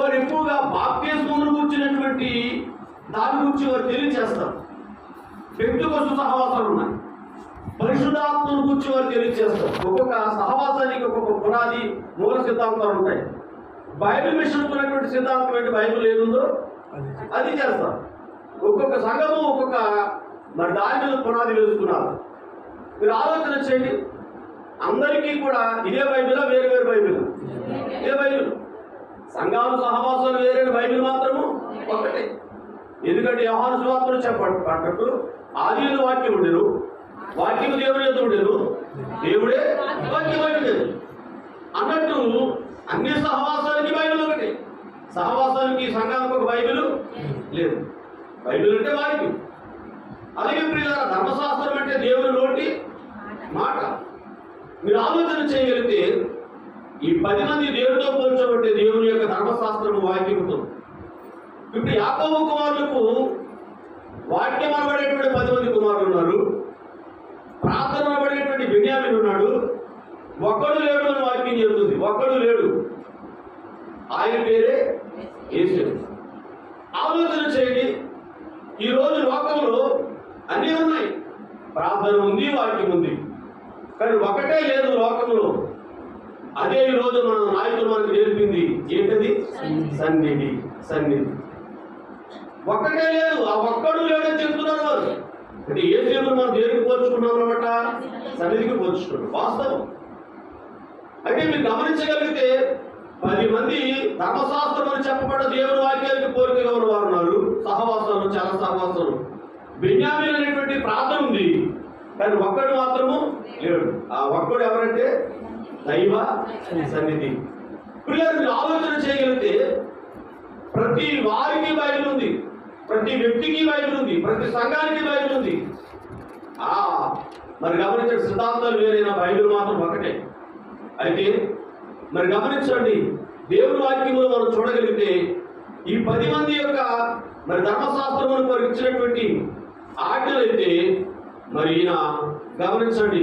వారు ఎక్కువగా బాప్తిస్మమును కూర్చున్నటువంటి దాని గురించి వారు తెలియచేస్తారు. వ్యక్తి కోసం సహవాసాలు ఉన్నాయి. పరిశుద్ధాత్మను గురించి వారు తెలియజేస్తారు ఒక్కొక్క సహవాసానికి ఒక్కొక్క పునాది మూల సిద్ధాంతాలు ఉంటాయి. బైబిల్ మిషన్ ఉన్నటువంటి సిద్ధాంతం ఏంటి? బైబిల్ ఏముందో అది చేస్తారు. ఒక్కొక్క సంఘము ఒక్కొక్క మరి దాని మీద పునాది వేసుకున్నారు. మీరు ఆలోచన చేయండి. అందరికీ కూడా ఇదే బైబిల్? వేరు వేరు బైబిల్? యోహాను సహవాసాలు వేరే బైబిల్ మాత్రము? ఒకటే. ఎందుకంటే యోహాను సువార్తను చెప్పండి పడ్డట్టు ఆదిలో వాక్యం ఉండేరు వాక్యం దేవుడు యొక్క ఉండేరు దేవుడే వాక్యమై ఉండేది. అన్నట్టు అన్ని సహవాసాలకి బైబిల్ ఒకటి. సహవాసానికి సంఘానికి ఒక బైబిల్ లేదు. బైబిల్ అంటే వాక్యం. అలాగే ప్రియుల ధర్మశాస్త్రం అంటే దేవుని నోటి మాట. మీరు ఆలోచన చేయగలిగితే ఈ పది మంది దేవుడితో పోల్చబట్టే దేవుని యొక్క ధర్మశాస్త్రం ఇప్పుడు యాకోబు కుమారులకు వాక్యం అనబడేటువంటి పది మంది కుమారులు ఉన్నారు. ప్రార్థన అనబడేటువంటి బిన్యామిన్ ఉన్నాడు. ఒక్కడు లేడు అని వాక్యం చెబుతుంది. ఒక్కడు లేడు. ఆయన పేరే యేసు. ఆలోచన చేయండి. ఈ రోజు లోకంలో అన్నీ ఉన్నాయి. ప్రార్థన ఉంది వాక్యం ఉంది. కానీ ఒకటే లేదు లోకంలో అదే ఈ రోజు మన నాయకులు మనకు నేర్పింది ఏంటది సన్నిధి సన్నిధి. ఒక్కటే లేదు ఆ ఒక్కడు లేడని చెప్తున్నారు వారు. అంటే ఏ దేవుడు మనం దేనికి పోల్చుకున్నాం అనమాట సన్నిధికి పోల్చుకున్నాం వాస్తవం. అంటే మీరు గమనించగలిగితే పది మంది ధర్మశాస్త్రం అని చెప్పబడ్డ దేవుని వాక్యానికి పోలికగా ఉన్నవారు ఉన్నారు. సహవాసాలు చాలా సహవాసాలు. బెన్యామిన్ అనేటువంటి ప్రార్థన ఉంది. కానీ ఒక్కడు మాత్రము లేడు. ఆ ఒక్కడు ఎవరంటే? దైవ సన్నిధి. పిల్లలు మీరు ఆలోచన చేయగలిగితే ప్రతి వారికి బైబిల్ ఉంది ప్రతి వ్యక్తికి బైబిల్ ఉంది ప్రతి సంఘానికి బైబిల్ ఉంది. ఆ మరి గమనించండి సిద్ధాంతాలు వేరైన బైబిల్ మాత్రం ఒకటే. అయితే మరి గమనించండి దేవుని వాక్యములు మనం చూడగలిగితే ఈ పది మంది యొక్క మరి ధర్మశాస్త్రమును వారికి ఇచ్చినటువంటి ఆజ్ఞలు అయితే మరి ఈయన గమనించండి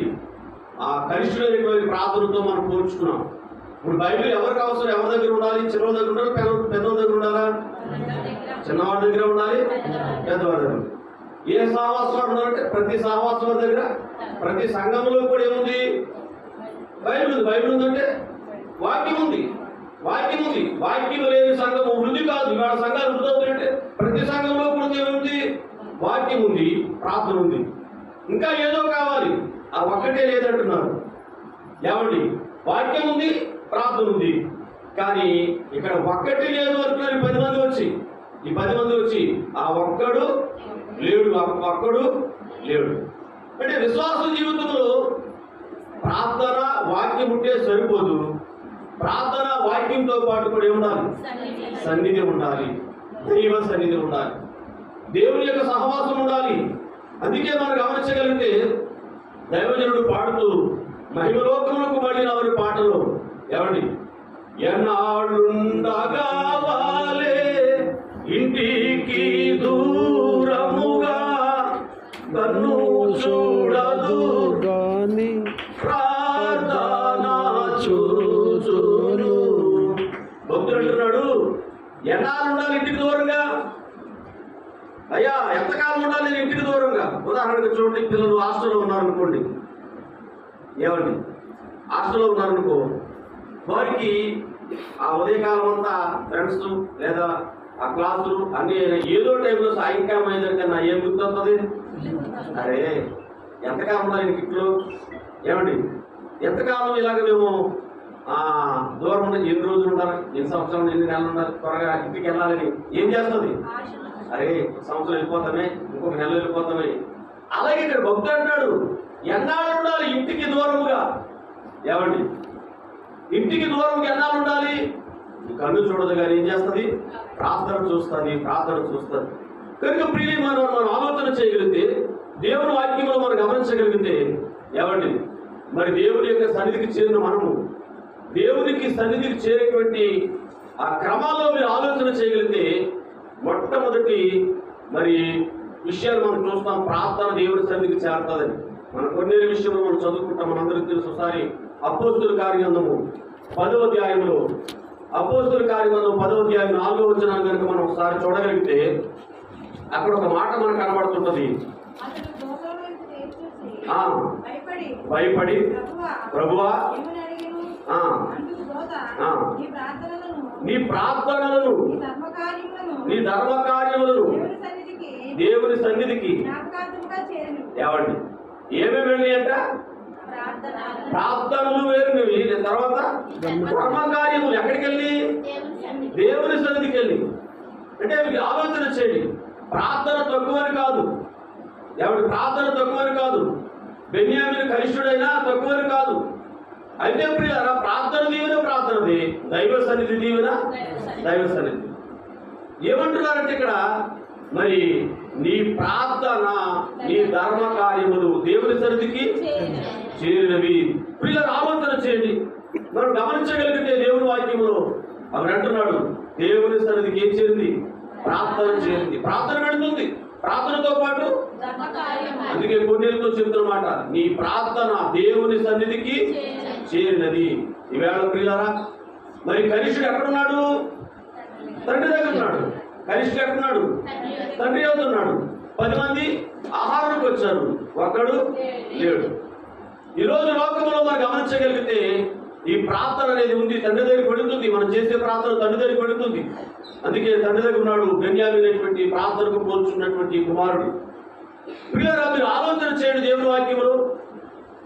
ఆ కనిష్ఠులైనటువంటి ప్రార్థనతో మనం పోల్చుకున్నాం. ఇప్పుడు బైబిల్ ఎవరికి అవసరం? ఎవరి దగ్గర ఉండాలి? చిన్నవాడి దగ్గర ఉండాలి? పెద్ద పెద్దవాళ్ళ దగ్గర ఉండాలా? చిన్నవాడి దగ్గర ఉండాలి? పెద్దవాడి దగ్గర ఏ సహవాసం ఉండాలంటే ప్రతి సహవాసం దగ్గర ప్రతి సంఘంలో కూడా ఏముంది? బైబిల్ ఉంది. బైబిల్ ఉందంటే వాక్యం ఉంది. వాక్యం ఉంది. వాక్యం లేని సంఘం వృద్ధి కాదు. ఇవాళ సంఘాలు వృద్ధి అవుతుందంటే ప్రతి సంఘంలో కూడా ఏముంది? వాక్యం ఉంది. ప్రార్థన ఉంది. ఇంకా ఏదో కావాలి. ఆ ఒక్కటే లేదంటున్నారు. ఏమండి? వాక్యం ఉంది. ప్రార్థన ఉంది. కానీ ఇక్కడ ఒక్కటి లేదు అంటున్నారు ఈ పది మంది వచ్చి. ఈ పది మంది వచ్చి ఆ ఒక్కడు లేడు ఆ ఒక్కడు లేడు. అంటే విశ్వాస జీవితంలో ప్రార్థన వాక్యం ఉంటే సరిపోదు. ప్రార్థన వాక్యంతో పాటు కూడా ఏముండాలి? సన్నిధి ఉండాలి. దైవ సన్నిధి ఉండాలి. దేవుని యొక్క సహవాసం ఉండాలి. అందుకే మనం గమనించగలిగితే దైవజనుడు పాడుతూ మహిమలోకములకు మళ్ళీ వారి పాటలో ఏమండి? ఎన్నాళ్ళుండగా వాలే ఇంటికి దూరముగా కన్ను చూడదు. గాని ప్రార్థన చూచును. భక్తుడు అంటున్నాడు ఎన్నాళ్ళు ఉండాలి ఇంటికి దూరంగా? అయ్యా ఎంతకాలం ఉండాలి నేను ఇంటికి దూరంగా? ఉదాహరణకు చూడండి పిల్లలు హాస్టల్లో ఉన్నారనుకోండి. ఏమండి? హాస్టల్లో ఉన్నారనుకో వారికి ఆ ఉదయకాలం అంతా ఫ్రెండ్స్ లేదా ఆ క్లాసులు అన్ని ఏదో టైంలో సాయంకాలం అయిందంటే కన్నా ఏం గుర్తొస్తుంది అరే ఎంతకాలం ఉండాలి నీకు ఇంట్లో ఏమండి? ఎంతకాలం ఇలాగ మేము దూరం ఉండాలి ఎన్ని రోజులు ఉండాలి? ఎన్ని సంవత్సరాలు ఎన్ని నెలలు ఉండాలి? త్వరగా ఇంటికి వెళ్ళాలని ఏం చేస్తుంది? అరే సంవత్సరం వెళ్ళిపోతామే ఇంకొక నెల వెళ్ళిపోతామే. అలాగే ఇక్కడ భక్తుడు అంటాడు ఎన్నాళ్ళు ఉండాలి ఇంటికి దూరముగా? ఏమండి? ఇంటికి దూరంకి ఎన్నాళ్ళు ఉండాలి. కన్ను చూడదు కానీ ఏం చేస్తుంది? ప్రార్థన చూస్తుంది ప్రార్థన చూస్తుంది. కనుక ప్రియులు మనం మనం ఆలోచన చేయగలిగితే దేవుని వాక్యంలో మనం గమనించగలిగితే ఏమండి? మరి దేవుని యొక్క సన్నిధికి చేరిన మనము దేవునికి సన్నిధికి చేరేటువంటి ఆ క్రమాల్లో మీరు ఆలోచన చేయగలిగితే మొట్టమొదటి మరి విషయాలు మనం చూస్తాం ప్రార్థన దేవుని సన్నిధికి చేరుతుందని. మన కొన్ని విషయంలో మనం చదువుకుంటాం మనందరికీ తెలుసు ఒకసారి అపోస్తుల కార్యందము పదో అధ్యాయంలో అపోస్తుల కార్యక్రమం పదవ అధ్యాయం నాలుగో వచ్చిన కనుక మనం ఒకసారి చూడగలిగితే అక్కడ ఒక మాట మనకు కనబడుతుంటది. భయపడి ప్రభువా. నీ ప్రార్థనలను నీ ధర్మ కార్యములను దేవుని సన్నిధికి ఏమండి? ఏమేమి వెళ్ళి అంట ప్రార్థనలు ప్రార్థనలు వేరునివి తర్వాత ధర్మ ఎక్కడికి వెళ్ళి? దేవుని సన్నిధికి వెళ్ళి. అంటే మీకు ఆలోచన చేయండి. ప్రార్థన తక్కువని కాదు. ఎవరి ప్రార్థన తక్కువని కాదు. బెన్యామిని కనిష్ఠుడైనా తక్కువని కాదు. అయితే ప్రియారా ప్రార్థన దీవెన ప్రార్థనది. దైవ సన్నిధి దీవెన దైవ సన్నిధి. ఏమంటున్నారంటే ఇక్కడ మరి నీ ప్రార్థన నీ ధర్మ కార్యములు దేవుని సన్నిధికి చేరినవి పిల్లలు ఆలోచన చేయండి. మనం గమనించగలిగితే దేవుని వాక్యములో అవి అంటున్నాడు దేవుని సన్నిధికి ఏం చేరింది ప్రార్థన చేరింది ప్రార్థన పెడుతుంది ప్రార్థనతో పాటు అందుకే కొన్నేళ్ళతో చెప్తున్నమాట నీ ప్రార్థన దేవుని సన్నిధికి చేరినది. ఈవేళ ప్రియులరా మరి కనిష్ఠుడు ఎక్కడున్నాడు? తండ్రి దగ్గర ఉన్నాడు. కనిష్ఠుడు ఎక్కడున్నాడు? తండ్రి అవుతున్నాడు. పది మంది ఆహారానికి వచ్చారు. ఒక్కడు లేడు. ఈ రోజు లోకంలో మనం గమనించగలిగితే ఈ ప్రార్థన అనేది ఉంది తండ్రి దగ్గర పెడుతుంది మనం చేసే ప్రార్థన తండ్రి దగ్గర పెడుతుంది అందుకే తండ్రి దగ్గర ఉన్నాడు బెన్యామినటువంటి ప్రార్థనకు పోల్చున్నటువంటి కుమారుడు. ప్రియులారా మీరు ఆలోచన చేయండి దేవుని వాక్యములు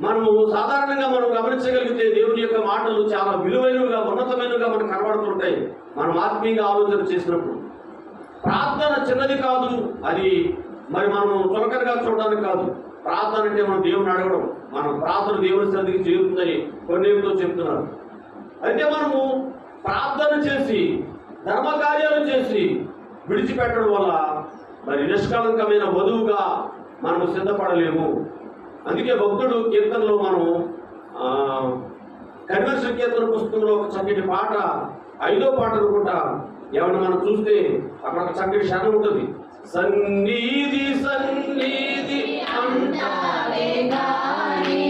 మనము సాధారణంగా మనం గమనించగలిగితే దేవుని యొక్క మాటలు చాలా విలువైనవిగా ఉన్నతమైనవిగా మనకు కనబడుతుంటాయి మనం ఆత్మీయంగా ఆలోచన చేసినప్పుడు. ప్రార్థన చిన్నది కాదు అది మరి మనం చులకనగా చూడడానికి కాదు. ప్రార్థన అంటే మనం దేవుని అడగడం. మనం ప్రార్థన దేవుని సన్నిధికి చేరుతుందని కొన్నేమితో చెప్తున్నారు అయితే మనము ప్రార్థన చేసి ధర్మ కార్యాలు చేసి విడిచిపెట్టడం వల్ల మరి నిష్కళంకమైన వధువుగా మనము సిద్ధపడలేము. అందుకే భక్తుడు కీర్తనలో మనం కన్వర్షన్ కీర్తన పుస్తకంలో ఒక చక్కటి పాట ఐదో పాట అనుకుంటా. ఎవరిని మనం చూస్తే అక్కడ ఒక చక్కటి క్షణం ఉంటుంది. సన్నిధి సన్నిధి అంటారే గానే